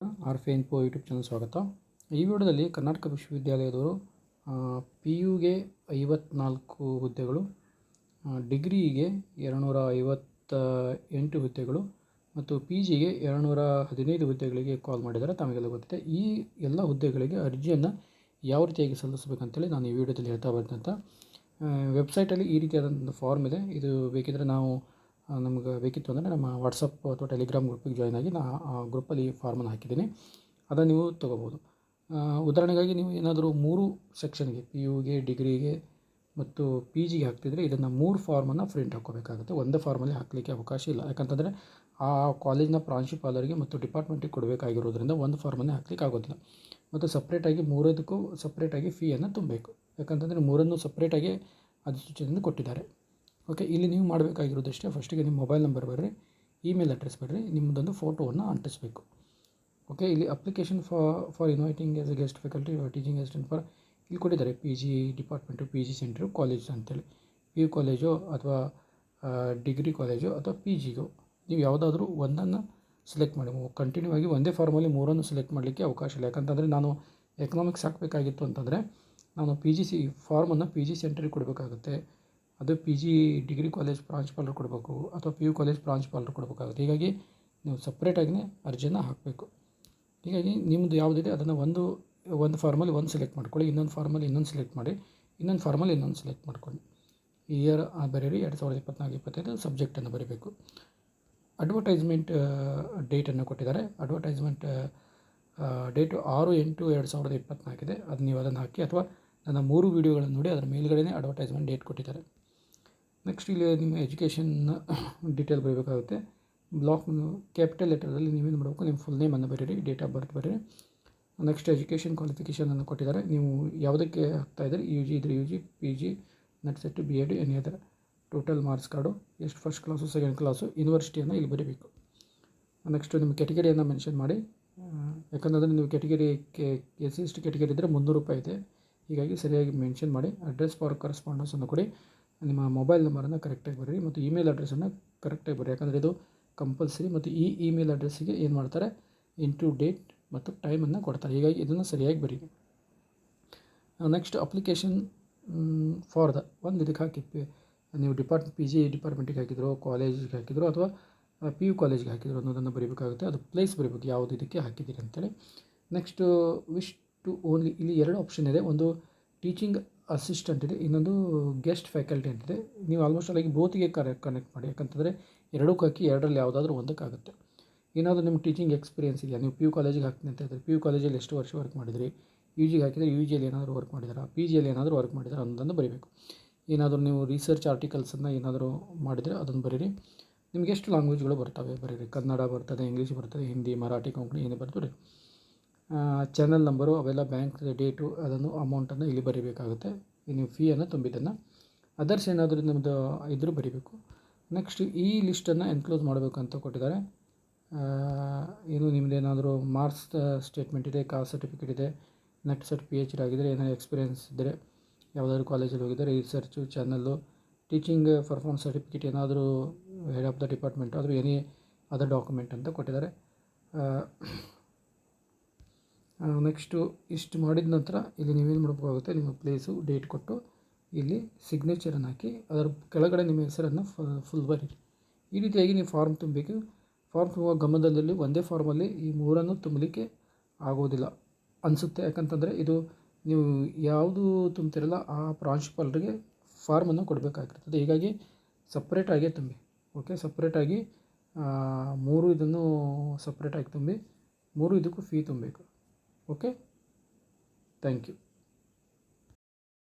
R ಫೆ info YouTube channel ಸ್ವಾಗತ. ಈ ವಿಡಿಯೋದಲ್ಲಿ ಕರ್ನಾಟಕ ವಿಶ್ವವಿದ್ಯಾಲಯದವರು ಪಿ ಯುಗೆ ಐವತ್ನಾಲ್ಕು ಹುದ್ದೆಗಳು ಡಿಗ್ರಿಗೆ ಎರಡುನೂರ ಐವತ್ತ ಎಂಟು ಹುದ್ದೆಗಳು ಮತ್ತು ಪಿ ಜಿಗೆ ಎರಡುನೂರ ಹದಿನೈದು ಹುದ್ದೆಗಳಿಗೆ ಕಾಲ್ ಮಾಡಿದರೆ ತಮಗೆಲ್ಲ ಗೊತ್ತಿದೆ. ಈ ಎಲ್ಲ ಹುದ್ದೆಗಳಿಗೆ ಅರ್ಜಿಯನ್ನು ಯಾವ ರೀತಿಯಾಗಿ ಸಲ್ಲಿಸಬೇಕಂತೇಳಿ ನಾನು ಈ ವಿಡಿಯೋದಲ್ಲಿ ಹೇಳ್ತಾ ಬರ್ತಂತ ವೆಬ್ಸೈಟಲ್ಲಿ ಈ ರೀತಿಯಾದಂಥ ಫಾರ್ಮ್ ಇದೆ. ಇದು ಬೇಕಿದ್ದರೆ ನಾವು ನಮ್ಗೆ ಬೇಕಿತ್ತು ಅಂದರೆ ನಮ್ಮ ವಾಟ್ಸಪ್ ಅಥವಾ ಟೆಲಿಗ್ರಾಮ್ ಗ್ರೂಪಿಗೆ ಜಾಯ್ನ್ ಆಗಿ ನಾ ಆ ಗ್ರೂಪಲ್ಲಿ ಫಾರ್ಮನ್ನು ಹಾಕಿದ್ದೀನಿ. ಅದನ್ನು ನೀವು ತೊಗೋಬೋದು. ಉದಾಹರಣೆಗಾಗಿ ನೀವು ಏನಾದರೂ ಮೂರು ಸೆಕ್ಷನ್ಗೆ ಪಿ ಯುಗೆ ಡಿಗ್ರಿಗೆ ಮತ್ತು ಪಿ ಜಿಗೆ ಹಾಕ್ತಿದ್ರೆ ಇದನ್ನು ಮೂರು ಫಾರ್ಮನ್ನು ಪ್ರಿಂಟ್ ಹಾಕ್ಕೋಬೇಕಾಗುತ್ತೆ. ಒಂದೇ ಫಾರ್ಮಲ್ಲಿ ಹಾಕಲಿಕ್ಕೆ ಅವಕಾಶ ಇಲ್ಲ. ಯಾಕಂತಂದರೆ ಆ ಕಾಲೇಜಿನ ಪ್ರಾಂಶುಪಾಲರಿಗೆ ಮತ್ತು ಡಿಪಾರ್ಟ್ಮೆಂಟಿಗೆ ಕೊಡಬೇಕಾಗಿರೋದ್ರಿಂದ ಒಂದು ಫಾರ್ಮನ್ನೇ ಹಾಕ್ಲಿಕ್ಕೆ ಆಗೋದಿಲ್ಲ. ಮತ್ತು ಸಪ್ರೇಟಾಗಿ ಮೂರದಕ್ಕೂ ಸಪ್ರೇಟಾಗಿ ಫೀಯನ್ನು ತುಂಬಬೇಕು. ಯಾಕಂತಂದರೆ ಮೂರನ್ನು ಸಪ್ರೇಟಾಗಿ ಅಧಿಸೂಚನೆಯನ್ನು ಕೊಟ್ಟಿದ್ದಾರೆ. ಓಕೆ ಇಲ್ಲಿ ನೀವು ಮಾಡಬೇಕಾಗಿರೋದಷ್ಟೇ. ಫಸ್ಟಿಗೆ ನಿಮ್ಮ ಮೊಬೈಲ್ ನಂಬರ್ ಬರ್ರಿ ಇಮೇಲ್ ಅಡ್ರೆಸ್ ಬರ್ರಿ, ನಿಮ್ಮದೊಂದು ಫೋಟೋವನ್ನು ಅಂಟಿಸ್ಬೇಕು. ಓಕೆ ಇಲ್ಲಿ application for for inviting as a guest faculty teaching assistant for ಇಲ್ಲಿ ಕೊಟ್ಟಿದ್ದಾರೆ. P G department P G centre college ಅಂತೇಳಿ. ಪಿ ಯು ಕಾಲೇಜು ಅಥವಾ ಡಿಗ್ರಿ ಕಾಲೇಜು ಅಥವಾ ಪಿ ಜಿಗೋ ನೀವು ಯಾವುದಾದ್ರೂ ಒಂದನ್ನು ಸೆಲೆಕ್ಟ್ ಮಾಡಿ. ಕಂಟಿನ್ಯೂ ಆಗಿ ಒಂದೇ ಫಾರ್ಮಲ್ಲಿ ಮೂರನ್ನು ಸೆಲೆಕ್ಟ್ ಮಾಡಲಿಕ್ಕೆ ಅವಕಾಶ ಇಲ್ಲ. ಯಾಕಂತಂದರೆ ನಾನು ಎಕನಾಮಿಕ್ಸ್ ಹಾಕಬೇಕಾಗಿತ್ತು ಅಂತಂದರೆ, ನಾನು ಪಿ ಜಿ ಸಿ ಫಾರ್ಮನ್ನು ಪಿ ಜಿ ಸೆಂಟ್ರಿಗೆ ಕೊಡಬೇಕಾಗುತ್ತೆ. ಅದು ಪಿ ಜಿ ಡಿಗ್ರಿ ಕಾಲೇಜ್ ಪ್ರಾಂಶುಪಾಲರು ಕೊಡಬೇಕು ಅಥವಾ ಪಿ ಯು ಕಾಲೇಜ್ ಪ್ರಾಂಶುಪಾಲರು ಕೊಡಬೇಕಾಗುತ್ತೆ. ಹೀಗಾಗಿ ನೀವು ಸಪ್ರೇಟಾಗಿಯೇ ಅರ್ಜಿಯನ್ನು ಹಾಕಬೇಕು. ಹೀಗಾಗಿ ನಿಮ್ಮದು ಯಾವುದಿದೆ ಅದನ್ನು ಒಂದು ಒಂದು ಫಾರ್ಮಲ್ಲಿ ಒಂದು ಸೆಲೆಕ್ಟ್ ಮಾಡ್ಕೊಳ್ಳಿ, ಇನ್ನೊಂದು ಫಾರ್ಮಲ್ಲಿ ಇನ್ನೊಂದು ಸೆಲೆಕ್ಟ್ ಮಾಡಿ, ಇನ್ನೊಂದು ಫಾರ್ಮಲ್ಲಿ ಇನ್ನೊಂದು ಸೆಲೆಕ್ಟ್ ಮಾಡ್ಕೊಳ್ಳಿ. ಇಯರ್ ಬರೀರಿ ಎರಡು ಸಾವಿರದ ಇಪ್ಪತ್ನಾಲ್ಕು, ಇಪ್ಪತ್ತೈದು ಸಬ್ಜೆಕ್ಟನ್ನು ಬರೀಬೇಕು. ಅಡ್ವರ್ಟೈಸ್ಮೆಂಟ್ ಡೇಟನ್ನು ಕೊಟ್ಟಿದ್ದಾರೆ. ಅಡ್ವರ್ಟೈಸ್ಮೆಂಟ್ ಡೇಟು ಆರು, ಎಂಟು, ಎರಡು ಸಾವಿರದ ಇಪ್ಪತ್ನಾಲ್ಕಿದೆ ಅದು ನೀವು ಅದನ್ನು ಹಾಕಿ ಅಥವಾ ನನ್ನ ಮೂರು ವೀಡಿಯೋಗಳನ್ನು ನೋಡಿ, ಅದರ ಮೇಲುಗಡೆನೇ ಅಡ್ವರ್ಟೈಸ್ಮೆಂಟ್ ಡೇಟ್ ಕೊಟ್ಟಿದ್ದಾರೆ. ನೆಕ್ಸ್ಟ್ ಇಲ್ಲಿ ನಿಮ್ಮ ಎಜುಕೇಷನ್ ಡೀಟೇಲ್ ಬರೀಬೇಕಾಗುತ್ತೆ. ಬ್ಲಾಕ್ ಕ್ಯಾಪಿಟಲ್ ಲೆಟರಲ್ಲಿ ನೀವೇನು ಮಾಡಬೇಕು ನಿಮ್ಮ ಫುಲ್ ನೇಮನ್ನು ಬರೀರಿ ಡೇಟ್ ಆಫ್ ಬರ್ತ್ ಬರೀರಿ. ನೆಕ್ಸ್ಟ್ ಎಜುಕೇಷನ್ ಕ್ವಾಲಿಫಿಕೇಷನನ್ನು ಕೊಟ್ಟಿದ್ದಾರೆ. ನೀವು ಯಾವುದಕ್ಕೆ ಹಾಕ್ತಾ ಇದ್ದೀರಿ? ಯು ಜಿ ಇದ್ರೆ U G P G NET SET B Ed any other total marks card ಎಷ್ಟು ಫಸ್ಟ್ ಕ್ಲಾಸು ಸೆಕೆಂಡ್ ಕ್ಲಾಸು ಯೂನಿವರ್ಸಿಟಿಯನ್ನು ಇಲ್ಲಿ ಬರೀಬೇಕು. ನೆಕ್ಸ್ಟ್ ನಿಮ್ಮ ಕೆಟಗರಿಯನ್ನು ಮೆನ್ಷನ್ ಮಾಡಿ. ಯಾಕಂದ್ರೆ ಯಾಕಂದರೆ ನೀವು category K S C S T category ಇದ್ದರೆ ಮುನ್ನೂರು ರೂಪಾಯಿ ಇದೆ. ಹೀಗಾಗಿ ಸರಿಯಾಗಿ ಮೆನ್ಷನ್ ಮಾಡಿ. ಅಡ್ರೆಸ್ ಫಾರ್ ಕರೆಸ್ಪಾಂಡೆನ್ಸನ್ನು ಕೊಡಿ. ನಿಮ್ಮ ಮೊಬೈಲ್ ನಂಬರನ್ನು ಕರೆಕ್ಟಾಗಿ ಬರೀರಿ ಮತ್ತು ಇಮೇಲ್ ಅಡ್ರೆಸ್ಸನ್ನು ಕರೆಕ್ಟಾಗಿ ಬರೀರಿ. ಯಾಕಂದರೆ ಇದು ಕಂಪಲ್ಸರಿ ಮತ್ತು ಈ ಇಮೇಲ್ ಅಡ್ರೆಸ್ಸಿಗೆ ಏನು ಮಾಡ್ತಾರೆ? ಇಂಟು ಡೇಟ್ ಮತ್ತು ಟೈಮನ್ನು ಕೊಡ್ತಾರೆ. ಹೀಗಾಗಿ ಇದನ್ನು ಸರಿಯಾಗಿ ಬರೀರಿ. ನೆಕ್ಸ್ಟ್ ಅಪ್ಲಿಕೇಶನ್ ಫಾರ್ ದ ಒಂದು ಇದಕ್ಕೆ ಹಾಕಿ. ನೀವು ಡಿಪಾರ್ಟ್, ಪಿ ಜಿ ಡಿಪಾರ್ಟ್ಮೆಂಟಿಗೆ ಹಾಕಿದ್ರು, ಕಾಲೇಜಿಗೆ ಹಾಕಿದ್ರು ಅಥವಾ ಪಿ ಯು ಕಾಲೇಜ್ಗೆ ಹಾಕಿದ್ರು ಅನ್ನೋದನ್ನು ಬರೀಬೇಕಾಗುತ್ತೆ. ಅದು ಪ್ಲೇಸ್ ಬರೀಬೇಕು. ಯಾವುದು ಇದಕ್ಕೆ ಹಾಕಿದ್ದೀರಿ ಅಂತೇಳಿ. ನೆಕ್ಸ್ಟು, ವಿಶ್ ಟು ಓನ್ಲಿ ಇಲ್ಲಿ ಎರಡು ಆಪ್ಷನ್ ಇದೆ. ಒಂದು ಟೀಚಿಂಗ್ ಅಸಿಸ್ಟೆಂಟ್ ಇದೆ, ಇನ್ನೊಂದು ಗೆಸ್ಟ್ ಫ್ಯಾಕಲ್ಟಿ ಅಂತಿದೆ ನೀವು ಆಲ್ಮೋಸ್ಟ್ ಅಲ್ಲಿಗೆ ಬೋತಿಗೆ ಕರೆ ಕನೆಕ್ಟ್ ಮಾಡಿ. ಯಾಕಂತಂದರೆ ಎರಡಕ್ಕೂ ಹಾಕಿ ಎರಡರಲ್ಲಿ ಯಾವುದಾದ್ರೂ ಒಂದಕ್ಕಾಗುತ್ತೆ. ಏನಾದರೂ ನಿಮ್ಮ ಟೀಚಿಂಗ್ ಎಕ್ಸ್ಪೀರಿಯನ್ಸ್ ಇದೆಯಾ? ನೀವು ಪಿ ಯು ಕಾಲೇಜಿಗೆ ಹಾಕ್ತೀನಿ ಅಂತ ಹೇಳಿದ್ರೆ ಪಿ ಯು ಕಾಲೇಜಲ್ಲಿ ಎಷ್ಟು ವರ್ಷ ವರ್ಕ್ ಮಾಡಿದ್ರಿ? ಯು ಜಿಗೆ ಹಾಕಿದರೆ ಯು ಜಿಯಲ್ಲಿ ಏನಾದರೂ ವರ್ಕ್ ಮಾಡಿದಾರಾ? ಪಿ ಜಿಯಲ್ಲಿ ಏನಾದರೂ ವರ್ಕ್ ಮಾಡಿದಾರಾ? ಅನ್ನೋದನ್ನು ಬರೀಬೇಕು. ಏನಾದರೂ ನೀವು ರಿಸರ್ಚ್ ಆರ್ಟಿಕಲ್ಸನ್ನು ಏನಾದರೂ ಮಾಡಿದರೆ ಅದನ್ನು ಬರೀರಿ. ನಿಮ್ಗೆ ಎಷ್ಟು ಲ್ಯಾಂಗ್ವೇಜ್ಗಳು ಬರ್ತವೆ? ಬರೀರಿ ಕನ್ನಡ ಬರ್ತದೆ ಇಂಗ್ಲೀಷ್ ಬರ್ತದೆ ಹಿಂದಿ ಮರಾಠಿ ಕೊಂಕಣಿ ಏನೇ ಬರ್ತದೆ. ಚಾನಲ್ ನಂಬರು ಅವೆಲ್ಲ ಬ್ಯಾಂಕ್ ಡೇಟು ಅದನ್ನು ಅಮೌಂಟನ್ನು ಇಲ್ಲಿ ಬರೀಬೇಕಾಗುತ್ತೆ. ನೀವು ಫೀಯನ್ನು ತುಂಬಿದ್ದನ್ನು. ಅದರ್ಸ್ ಏನಾದರೂ ನಿಮ್ಮದು ಇದ್ದರೂ ಬರೀಬೇಕು. ನೆಕ್ಸ್ಟ್ ಈ ಲಿಸ್ಟನ್ನು ಎನ್ಕ್ಲೋಸ್ ಮಾಡಬೇಕು ಅಂತ ಕೊಟ್ಟಿದ್ದಾರೆ. ಏನು ನಿಮ್ಮದು ಏನಾದರೂ ಮಾರ್ಕ್ಸ್ ಸ್ಟೇಟ್ಮೆಂಟ್ ಇದೆ ಕಾಸ್ಟ್ ಸರ್ಟಿಫಿಕೇಟ್ ಇದೆ NET cert P H D ಆಗಿದ್ದರೆ ಏನಾದರೂ ಎಕ್ಸ್ಪೀರಿಯೆನ್ಸ್ ಇದ್ದರೆ, ಯಾವುದಾದ್ರು ಕಾಲೇಜಲ್ಲಿ ಹೋಗಿದ್ದಾರೆ research channel teaching performance certificate ಏನಾದರೂ ಹೆಡ್ ಆಫ್ ದ ಡಿಪಾರ್ಟ್ಮೆಂಟ್ ಆದರೂ ಎನಿ ಅದರ್ ಡಾಕ್ಯುಮೆಂಟ್ ಅಂತ ಕೊಟ್ಟಿದ್ದಾರೆ. ನೆಕ್ಸ್ಟು ಇಷ್ಟು ಮಾಡಿದ ನಂತರ ಇಲ್ಲಿ ನೀವೇನು ಮಾಡಬೇಕಾಗುತ್ತೆ, ನಿಮ್ಮ ಪ್ಲೇಸು ಡೇಟ್ ಕೊಟ್ಟು ಇಲ್ಲಿ ಸಿಗ್ನೇಚರನ್ನು ಹಾಕಿ, ಅದರ ಕೆಳಗಡೆ ನಿಮ್ಮ ಹೆಸರನ್ನು ಫುಲ್ ಬರಿ ಬರೀರಿ ಈ ರೀತಿಯಾಗಿ ನೀವು ಫಾರ್ಮ್ ತುಂಬಬೇಕು. ಫಾರ್ಮ್ ತುಂಬುವ ಗಮನದಲ್ಲಿ ಒಂದೇ ಫಾರ್ಮಲ್ಲಿ ಈ ಮೂರನ್ನು ತುಂಬಲಿಕ್ಕೆ ಆಗೋದಿಲ್ಲ. ಅನಿಸುತ್ತೆ. ಯಾಕಂತಂದರೆ ಇದು ನೀವು ಯಾವುದು ತುಂಬ್ತಿರಲ್ಲ, ಆ ಪ್ರಾಂಶುಪಾಲರಿಗೆ ಫಾರ್ಮನ್ನು ಕೊಡಬೇಕಾಗಿರ್ತದೆ. ಹೀಗಾಗಿ ಸಪ್ರೇಟಾಗೇ ತುಂಬಿ. ಓಕೆ ಸಪ್ರೇಟಾಗಿ ಮೂರು ಇದನ್ನು ಸಪ್ರೇಟಾಗಿ ತುಂಬಿ, ಮೂರು ಇದಕ್ಕೂ ಫೀ ತುಂಬಬೇಕು. Okay thank you